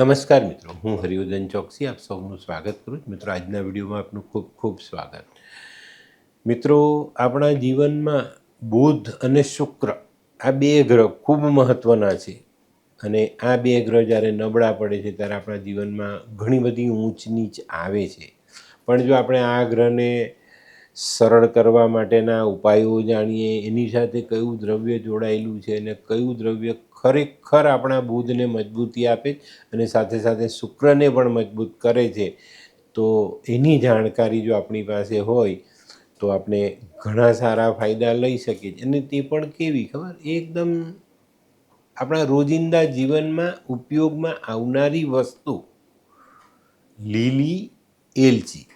નમસ્કાર મિત્રો, હું હરિવર્ધન ચોકસી, આપ સૌનું સ્વાગત કરું છું. મિત્રો, આજના વિડીયોમાં આપનું ખૂબ ખૂબ સ્વાગત. મિત્રો, આપણા જીવનમાં બુધ અને શુક્ર આ બે ગ્રહ ખૂબ મહત્ત્વના છે. અને આ બે ગ્રહ જ્યારે નબળા પડે છે, ત્યારે આપણા જીવનમાં ઘણી બધી ઊંચ નીચ આવે છે. પણ જો આપણે આ ગ્રહને સરળ કરવા માટેના ઉપાયો જાણીએ, એની સાથે કયું દ્રવ્ય જોડાયેલું છે અને કયું દ્રવ્ય ખરેખર આપણા બુધને મજબૂતી આપે અને સાથે સાથે શુક્રને પણ મજબૂત કરે છે. તો એની જાણકારી જો આપણી પાસે હોય, તો આપણે ઘણા સારા ફાયદા લઈ શકીએ છીએ. અને તે પણ કેવી, ખબર? એકદમ આપણા રોજિંદા જીવનમાં ઉપયોગમાં આવનારી વસ્તુ, લીલી એલચી.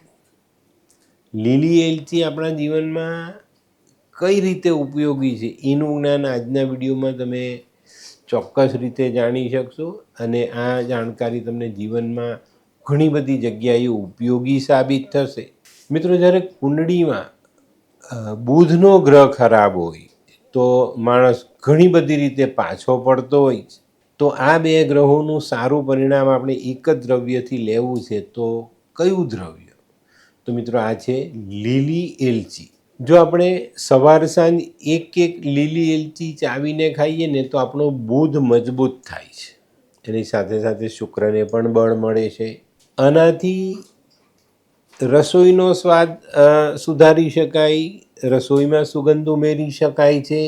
લીલી એલચી આપણા જીવનમાં કઈ રીતે ઉપયોગી છે? એનું જ્ઞાન આજના વિડીયોમાં તમે ચોક્કસ રીતે જાણી શકશો અને આ જાણકારી તમને જીવનમાં ઘણી બધી જગ્યાએ ઉપયોગી સાબિત થશે. મિત્રો, જ્યારે કુંડળીમાં બુધનો ગ્રહ ખરાબ હોય, તો માણસ ઘણી બધી રીતે પાછો પડતો હોય છે. તો આ બે ગ્રહોનું સારું પરિણામ આપણે એક જ દ્રવ્યથી લેવું છે તો કયું દ્રવ્ય? તો મિત્રો, આ છે લીલી એલચી. જો આપણે સવાર સાંજ એક એક લીલી એલચી ચાવીને ખાઈએ ને તો આપણો બુધ મજબૂત થાય છે. એની સાથે સાથે શુક્રને પણ બળ મળે છે. આનાથી રસોઈનો સ્વાદ સુધારી શકાય, રસોઈમાં સુગંધ ઉમેરી શકાય છે.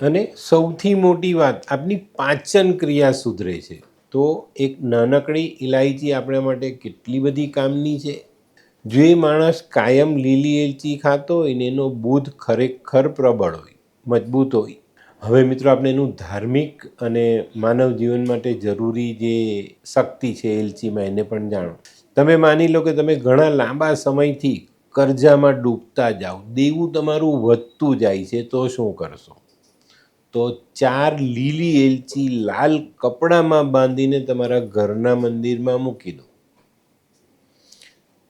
અને સૌથી મોટી વાત, આપની પાચન ક્રિયા સુધરે છે. તો એક નાનકડી ઇલાયચી આપણા માટે કેટલી બધી કામની છે. જો માણસ કાયમ લીલી એલચી ખાતો હોય ને એનો બુધ ખરેખર પ્રબળ હોય, મજબૂત હોય. હવે મિત્રો આપણે એનું ધાર્મિક અને માનવ જીવન માટે જરૂરી જે શક્તિ છે એલચીમાં એને પણ જાણો. તમે માની લો કે તમે ઘણા લાંબા સમયથી કરજામાં ડૂબતા જાઓ, દેવું તમારું વધતું જાય છે, તો શું કરશો? તો ચાર લીલી એલચી લાલ કપડામાં બાંધીને તમારા ઘરના મંદિરમાં મૂકી દો.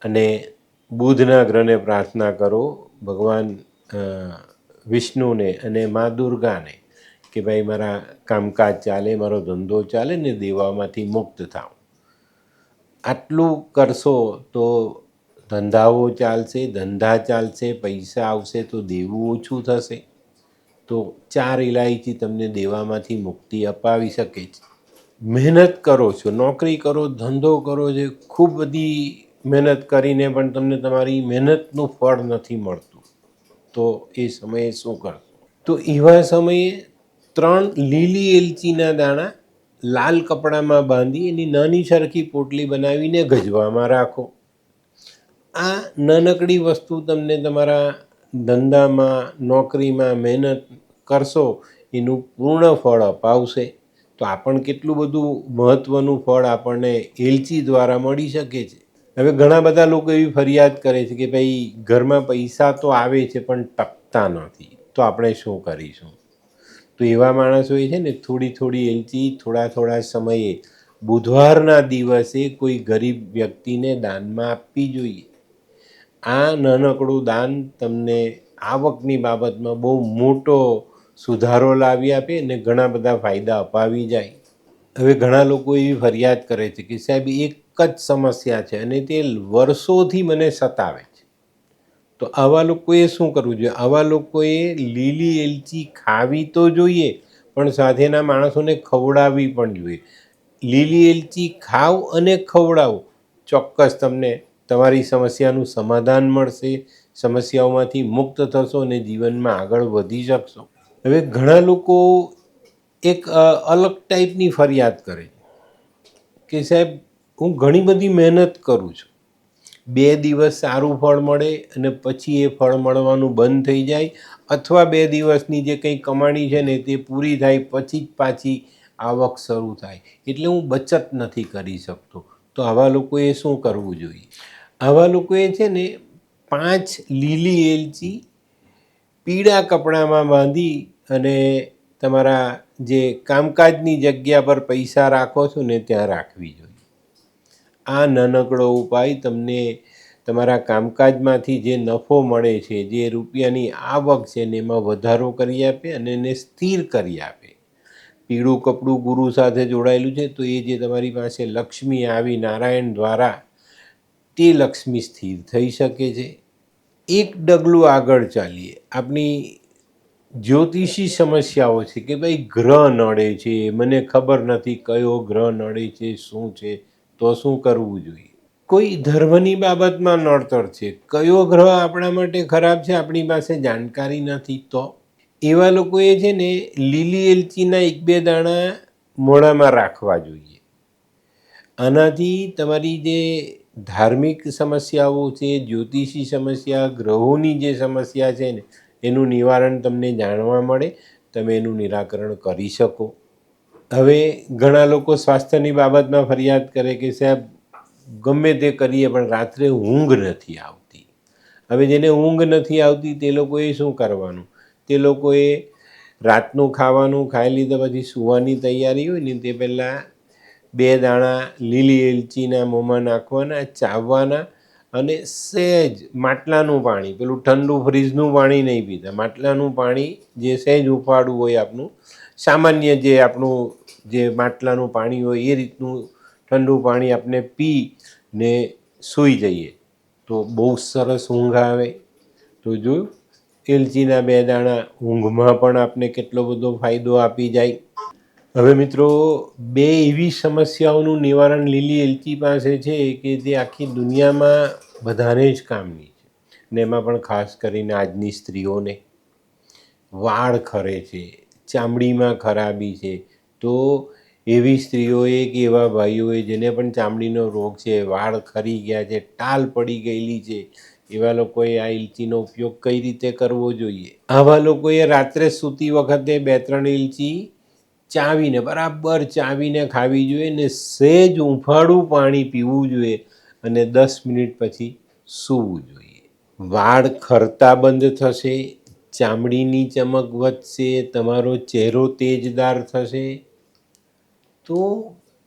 અને બુધના ગ્રહને પ્રાર્થના કરો, ભગવાન વિષ્ણુને અને મા દુર્ગાને કે ભાઈ મારા કામકાજ ચાલે, મારો ધંધો ચાલે ને દેવામાંથી મુક્ત થાવ. આટલું કરશો તો ધંધાઓ ચાલશે, ધંધા ચાલશે, પૈસા આવશે તો દેવું ઓછું થશે. તો ચાર ઇલાયચી તમને દેવામાંથી મુક્તિ અપાવી શકે છે. મહેનત કરો છો, નોકરી કરો, ધંધો કરો છો, ખૂબ બધી મહેનત કરીને પણ તમને તમારી મહેનતનું ફળ નથી મળતું. તો એ સમયે શું કરશો? તો એવા સમયે ત્રણ લીલી એલચીના દાણા લાલ કપડામાં બાંધી એની નાની સરખી પોટલી બનાવીને ગજવામાં રાખો. આ નાનકડી વસ્તુ તમને તમારા ધંધામાં, નોકરીમાં મહેનત કરશો, એનું પૂર્ણ ફળ અપાવશે. તો આ પણ કેટલું બધું મહત્ત્વનું ફળ આપણને એલચી દ્વારા મળી શકે છે. હવે ઘણા બધા લોકો એવી ફરિયાદ કરે છે કે ભાઈ, ઘરમાં પૈસા તો આવે છે, પણ ટકતા નથી. તો આપણે શું કરીશું? તો એવા માણસોએ છે ને, થોડી થોડી એલચી થોડા થોડા સમયે બુધવારના દિવસે કોઈ ગરીબ વ્યક્તિને દાનમાં આપવી જોઈએ. આ નાનકડું દાન તમને આવકની બાબતમાં બહુ મોટો સુધારો લાવી આપે અને ઘણા બધા ફાયદા અપાવી જાય. હવે ઘણા લોકો એવી ફરિયાદ કરે છે કે સાહેબ, એક જ સમસ્યા છે અને તે વર્ષોથી મને સતાવે છે. તો આવા લોકોએ શું કરવું જોઈએ? આવા લોકોએ લીલી એલચી ખાવી તો જોઈએ, પણ સાથેના માણસોને ખવડાવવી પણ જોઈએ. લીલી એલચી ખાવ અને ખવડાવો. ચોક્કસ તમને તમારી સમસ્યાનું સમાધાન મળશે, સમસ્યાઓમાંથી મુક્ત થશો અને જીવનમાં આગળ વધી શકશો. હવે ઘણા લોકો એક અલગ ટાઈપની ફરિયાદ કરે કે સાહેબ હું ઘણી બધી મહેનત કરું છું. બે દિવસ સારું ફળ મળે અને પછી એ ફળ મળવાનું બંધ થઈ જાય અથવા બે દિવસની જે કંઈ કમાણી છે ને તે પૂરી થાય પછી જ પાછી આવક શરૂ થાય. એટલે હું બચત નથી કરી શકતો. તો આવા લોકોએ શું કરવું જોઈએ? આવા લોકોએ છે ને પાંચ લીલી એલચી પીળા કપડામાં બાંધી અને તમારા જે કામકાજની જગ્યા પર પૈસા રાખો છો ને ત્યાં રાખવી જોઈએ. આ નાનકડો ઉપાય તમને તમારા કામકાજમાંથી જે નફો મળે છે, જે રૂપિયાની આવક છે ને એમાં વધારો કરી આપે અને એને સ્થિર કરી આપે. પીળું કપડું ગુરુ સાથે જોડાયેલું છે, તો એ જે તમારી પાસે લક્ષ્મી આવી નારાયણ દ્વારા તે લક્ષ્મી સ્થિર થઈ શકે છે. એક ડગલું આગળ ચાલીએ. આપણી જ્યોતિષી સમસ્યાઓ છે કે ભાઈ ગ્રહ નડે છે, મને ખબર નથી કયો ગ્રહ નડે છે, શું છે તો શું કરવું જોઈએ? કોઈ ધર્મની બાબતમાં નડતર છે? કયો ગ્રહ આપણા માટે ખરાબ છે? આપણી પાસે જાણકારી નથી. તો એવા લોકોએ છે ને લીલી એલચીના એક બે દાણા મોડામાં રાખવા જોઈએ. આનાથી તમારી જે ધાર્મિક સમસ્યાઓ છે, જ્યોતિષી સમસ્યા, ગ્રહોની જે સમસ્યા છે ને, એનું નિવારણ તમને જાણવા મળે. તમે એનું નિરાકરણ કરી શકો. હવે ઘણા લોકો સ્વાસ્થ્યની બાબતમાં ફરિયાદ કરે કે સાહેબ, ગમે તે કરીએ પણ રાત્રે ઊંઘ નથી આવતી. હવે જેને ઊંઘ નથી આવતી તે લોકોએ શું કરવાનું? તે લોકોએ રાતનું ખાવાનું ખાઈ લીધા પછી સૂવાની તૈયારી હોય ને તે પહેલાં બે દાણા લીલી એલચીના મોંમાં નાખવાના, ચાવવાના અને સહેજ માટલાનું પાણી, પેલું ઠંડુ ફ્રીજનું પાણી નહીં પીતા, માટલાનું પાણી જે સહેજ ઉફાળું હોય આપણું, સામાન્ય જે આપણું જે માટલાનું પાણી હોય એ રીતનું ઠંડુ પાણી આપણે પી ને સૂઈ જઈએ. તો બહુ સરસ ઊંઘ આવે. તો જોયું એલચીના બે દાણા ઊંઘમાં પણ આપને કેટલો બધો ફાયદો આપી જાય. હવે મિત્રો, બે એવી સમસ્યાઓનું નિવારણ લીલી એલચી પાસે છે કે જે આખી દુનિયામાં બધાને જ કામની છે ને એમાં પણ ખાસ કરીને આજની સ્ત્રીઓને. વાળ ખરે છે, ચામડીમાં ખરાબી છે તો એવી સ્ત્રીઓએ કે એવા ભાઈઓએ જેને પણ ચામડીનો રોગ છે, વાળ ખરી ગયા છે, ટાલ પડી ગયેલી છે, એવા લોકોએ આ ઇલચીનો ઉપયોગ કઈ રીતે કરવો જોઈએ? આવા લોકોએ રાત્રે સૂતી વખતે બે ત્રણ ઇલચી ચાવીને, બરાબર ચાવીને ખાવી જોઈએ ને સહેજ ઉંફાળું પાણી પીવું જોઈએ અને દસ મિનિટ પછી સૂવું જોઈએ. વાળ ખરતા બંધ થશે, ચામડીની ચમક વધશે, તમારો ચહેરો તેજદાર થશે તો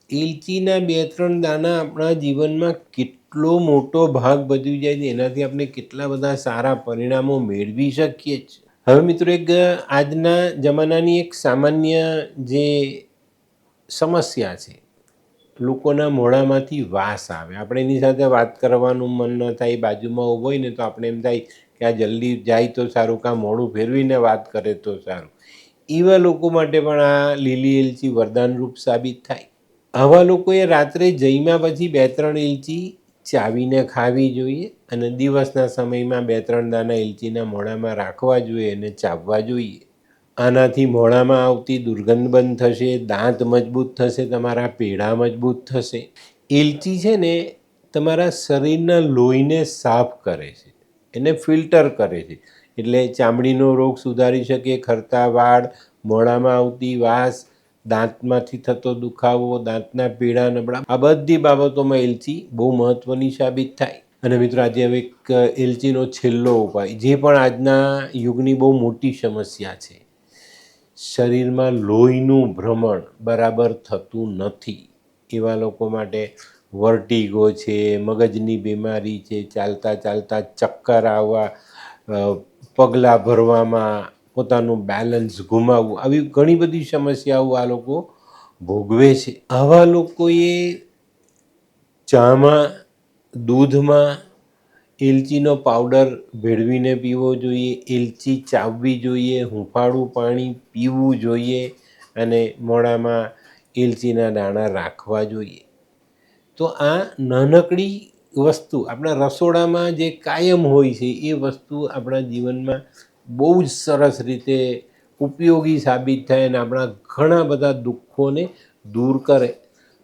એલચીના બે ત્રણ દાણા આપણા જીવનમાં કેટલો મોટો ભાગ ભજવી જાય છે, એનાથી આપણે કેટલા બધા સારા પરિણામો મેળવી શકીએ છીએ. હવે મિત્રો એક આજના જમાનાની એક સામાન્ય જે સમસ્યા છે, લોકોના મોઢામાંથી વાસ આવે. આપણે એની સાથે વાત કરવાનું મન ન થાય, બાજુમાં ઊભો હોય ને તો આપણે એમ થાય કે આ જલ્દી જાય તો સારું, કાં મોઢું ફેરવીને વાત કરે તો સારું. એવા લોકો માટે પણ આ લીલી એલચી વરદાનરૂપ સાબિત થાય. આવા લોકોએ રાત્રે જઈમાં પછી બે ત્રણ એલચી ચાવીને ખાવી જોઈએ અને દિવસના સમયમાં બે ત્રણ દાના એલચીના મોડામાં રાખવા જોઈએ અને ચાવવા જોઈએ. આનાથી મોઢામાં આવતી દુર્ગંધ બંધ થશે, દાંત મજબૂત થશે, તમારા પેઢા મજબૂત થશે. એલચી છે ને તમારા શરીરના લોહીને સાફ કરે છે, એને ફિલ્ટર કરે છે. એટલે ચામડીનો રોગ સુધારી શકે, ખરતા વાળ મોડામાં આવતી વાસ, દાંતમાંથી થતો દુખાવો, દાંતના પીડા નબળા, આ બધી બાબતોમાં એલચી બહુ મહત્ત્વની સાબિત થાય. અને મિત્રો, આજે હવે એક એલચીનો છેલ્લો ઉપાય, જે પણ આજના યુગની બહુ મોટી સમસ્યા છે. શરીરમાં લોહીનું ભ્રમણ બરાબર થતું નથી. એવા લોકો માટે વર્ટિગો છે, મગજની બીમારી છે, ચાલતા ચાલતા ચક્કર આવવા પગલાં ભરવામાં, પોતાનું બેલેન્સ ગુમાવવું, આવી ઘણી બધી સમસ્યાઓ આ લોકો ભોગવે છે. આવા લોકોએ ચામાં, દૂધમાં એલચીનો પાવડર ભેળવીને પીવો જોઈએ, એલચી ચાવવી જોઈએ, હુંફાળું પાણી પીવું જોઈએ અને મોડામાં એલચીના દાણા રાખવા જોઈએ. તો આ નાનકડી વસ્તુ, આપણા રસોડામાં જે કાયમ હોય છે, એ વસ્તુ આપણા જીવનમાં બહુ જ સરસ રીતે ઉપયોગી સાબિત થાય અને આપણા ઘણા બધા દુઃખોને દૂર કરે.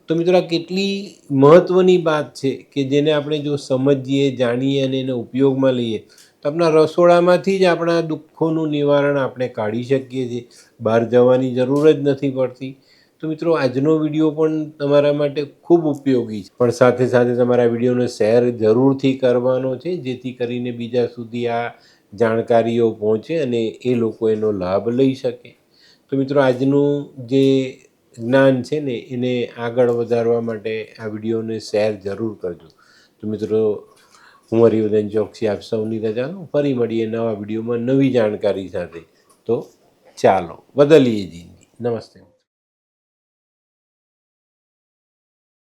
તો મિત્રો, આ કેટલી મહત્ત્વની વાત છે કે જેને આપણે જો સમજીએ, જાણીએ અને એને ઉપયોગમાં લઈએ, તો આપણા રસોડામાંથી જ આપણા દુઃખોનું નિવારણ આપણે કાઢી શકીએ છીએ. બહાર જવાની જરૂર જ નથી પડતી. તો મિત્રો, આજનો વીડિયો પણ તમારા માટે ખૂબ ઉપયોગી છે. પણ સાથે સાથે તમારા વિડીયોને શેર જરૂરથી કરવાનો છે, જેથી કરીને બીજા સુધી આ જાણકારીઓ પહોંચે અને એ લોકો એનો લાભ લઈ શકે. તો મિત્રો, આજનું જે જ્ઞાન છે ને, એને આગળ વધારવા માટે આ વિડીયોને શેર જરૂર કરજો. તો મિત્રો, હું હરિવર્ધન ચોકસી આપ સૌની રજા ફરી મળીએ નવા વિડીયોમાં નવી જાણકારી સાથે. તો ચાલો, બદલીએ જીંદગી. નમસ્તે.